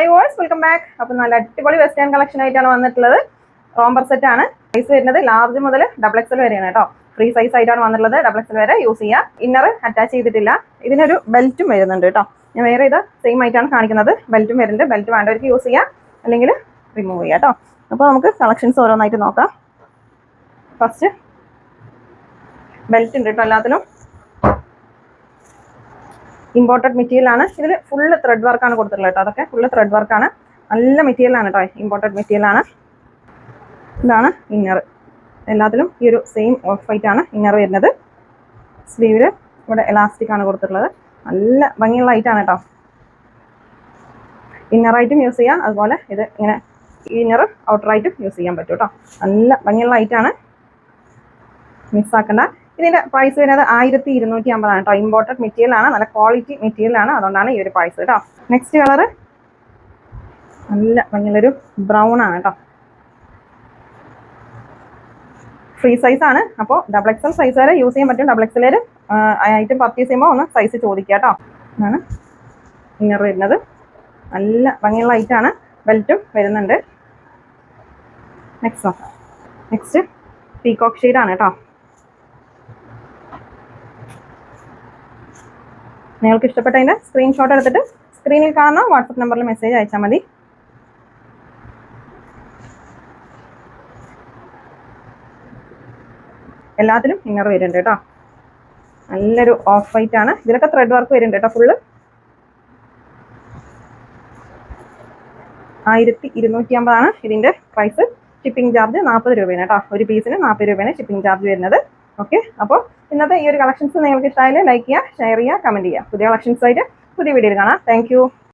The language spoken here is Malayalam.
ഹായ് വേഴ്സ് വെൽക്കം ബാക്ക് അപ്പം നല്ല അടിപൊളി വെസ്റ്റേൺ കളക്ഷൻ ആയിട്ടാണ് വന്നിട്ടുള്ളത്. റോംബർ സെറ്റ് ആണ്. സൈസ് വരുന്നത് ലാർജ് മുതൽ ഡബിൾ എക്സൽ വരെയാണ് കേട്ടോ. ഫ്രീ സൈസ് ആയിട്ടാണ് വന്നിട്ടുള്ളത്. ഡബിൾ എക്സൽ വരെ യൂസ് ചെയ്യാം. ഇന്നർ അറ്റാച്ച് ചെയ്തിട്ടില്ല. ഇതിനൊരു ബെൽറ്റും വരുന്നുണ്ട് കേട്ടോ. ഞാൻ വേറെ ഇത് സെയിം ആയിട്ടാണ് കാണിക്കുന്നത്. ബെൽറ്റും വരുന്നുണ്ട്. ബെൽറ്റ് വേണ്ടവർക്ക് യൂസ് ചെയ്യാം. അല്ലെങ്കിൽ റിമൂവ് ചെയ്യാം കേട്ടോ. അപ്പോൾ നമുക്ക് കളക്ഷൻസ് ഓരോന്നായിട്ട് നോക്കാം. ഫസ്റ്റ് ബെൽറ്റ് ഉണ്ട് കേട്ടോ എല്ലാത്തിനും. ഇമ്പോർട്ടഡ് മെറ്റീരിയൽ ആണ്. ഇതിൽ ഫുള്ള് ത്രെഡ് വർക്കാണ് കൊടുത്തിട്ടുള്ളത് കേട്ടോ. അതൊക്കെ ഫുള്ള് ത്രെഡ് വർക്കാണ് നല്ല മെറ്റീരിയൽ ആണ് കേട്ടോ ഇമ്പോർട്ടഡ് മെറ്റീരിയൽ ആണ്. ഇതാണ് ഇന്നർ എല്ലാത്തിലും ഈ ഒരു സെയിം ഓഫ് വൈറ്റ് ആണ് ഇന്നർ വരുന്നത്. സ്ലീവിൽ ഇവിടെ എലാസ്റ്റിക് ആണ് കൊടുത്തിട്ടുള്ളത്. നല്ല ഭംഗിയുള്ള ഐറ്റാണ് കേട്ടോ. ഇന്നറായിട്ടും യൂസ് ചെയ്യാം. അതുപോലെ ഇത് ഇങ്ങനെ ഇന്നർ ഔട്ടറായിട്ടും യൂസ് ചെയ്യാൻ പറ്റും കേട്ടോ. നല്ല ഭംഗിയുള്ള ഐറ്റാണ് മിസ്സാക്കണ്ട ഇതിന്റെ പ്രൈസ് വരുന്നത് ആയിരത്തി ഇരുന്നൂറ്റി അമ്പതാണ് കേട്ടോ ഇമ്പോർട്ടഡ് മെറ്റീരിയൽ ആണ്. നല്ല ക്വാളിറ്റി മെറ്റീരിയൽ ആണ്. അതുകൊണ്ടാണ് ഈ ഒരു പ്രൈസ് കേട്ടോ നെക്സ്റ്റ് കളർ നല്ല ഭംഗിയുള്ളൊരു ബ്രൗൺ ആണ് കേട്ടോ ഫ്രീ സൈസ് ആണ്. അപ്പോൾ ഡബിൾ എക്സൽ സൈസ് വരെ യൂസ് ചെയ്യാൻ പറ്റും. ഡബിൾ എക്സൽ ഐറ്റം പർച്ചേസ് ചെയ്യുമ്പോൾ ഒന്ന് സൈസ് ചോദിക്കുക കേട്ടോ ആണ് ഇന്നർ വരുന്നത്. നല്ല ഭംഗിയുള്ള ഐറ്റാണ് ബെൽറ്റും വരുന്നുണ്ട്. നെക്സ്റ്റ് നെക്സ്റ്റ് പീകോക്ക് ഷെയ്ഡാണ് കേട്ടോ നിങ്ങൾക്ക് ഇഷ്ടപ്പെട്ടതിന്റെ സ്ക്രീൻഷോട്ട് എടുത്തിട്ട് സ്ക്രീനിൽ കാണുന്ന വാട്സപ്പ് നമ്പറിൽ മെസ്സേജ് അയച്ചാൽ മതി. എല്ലാത്തിലും ഇന്നർ വരുന്നുണ്ട് കേട്ടോ. നല്ലൊരു ഓഫ് വൈറ്റ് ആണ്. ഇതിലൊക്കെ ത്രെഡ് വർക്ക് വരുന്നുണ്ട് കേട്ടോ ഫുള്ള് ആയിരത്തി ഇരുന്നൂറ്റി അമ്പതാണ് ഇതിന്റെ പ്രൈസ് ഷിപ്പിംഗ് ചാർജ് നാൽപ്പത് രൂപയാണ് കേട്ടോ. ഒരു പീസിന് നാൽപ്പത് രൂപയാണ് ഷിപ്പിംഗ് ചാർജ് വരുന്നത്. ഓക്കെ അപ്പോൾ ഇന്നത്തെ ഈ ഒരു കളക്ഷൻസ് നിങ്ങൾക്ക് ഇഷ്ടമായാലും ലൈക്ക് ചെയ്യുക ഷെയർ ചെയ്യുക കമന്റ് ചെയ്യുക. പുതിയ കളക്ഷൻസ് ആയിട്ട് പുതിയ വീഡിയോയിൽ കാണാം. താങ്ക്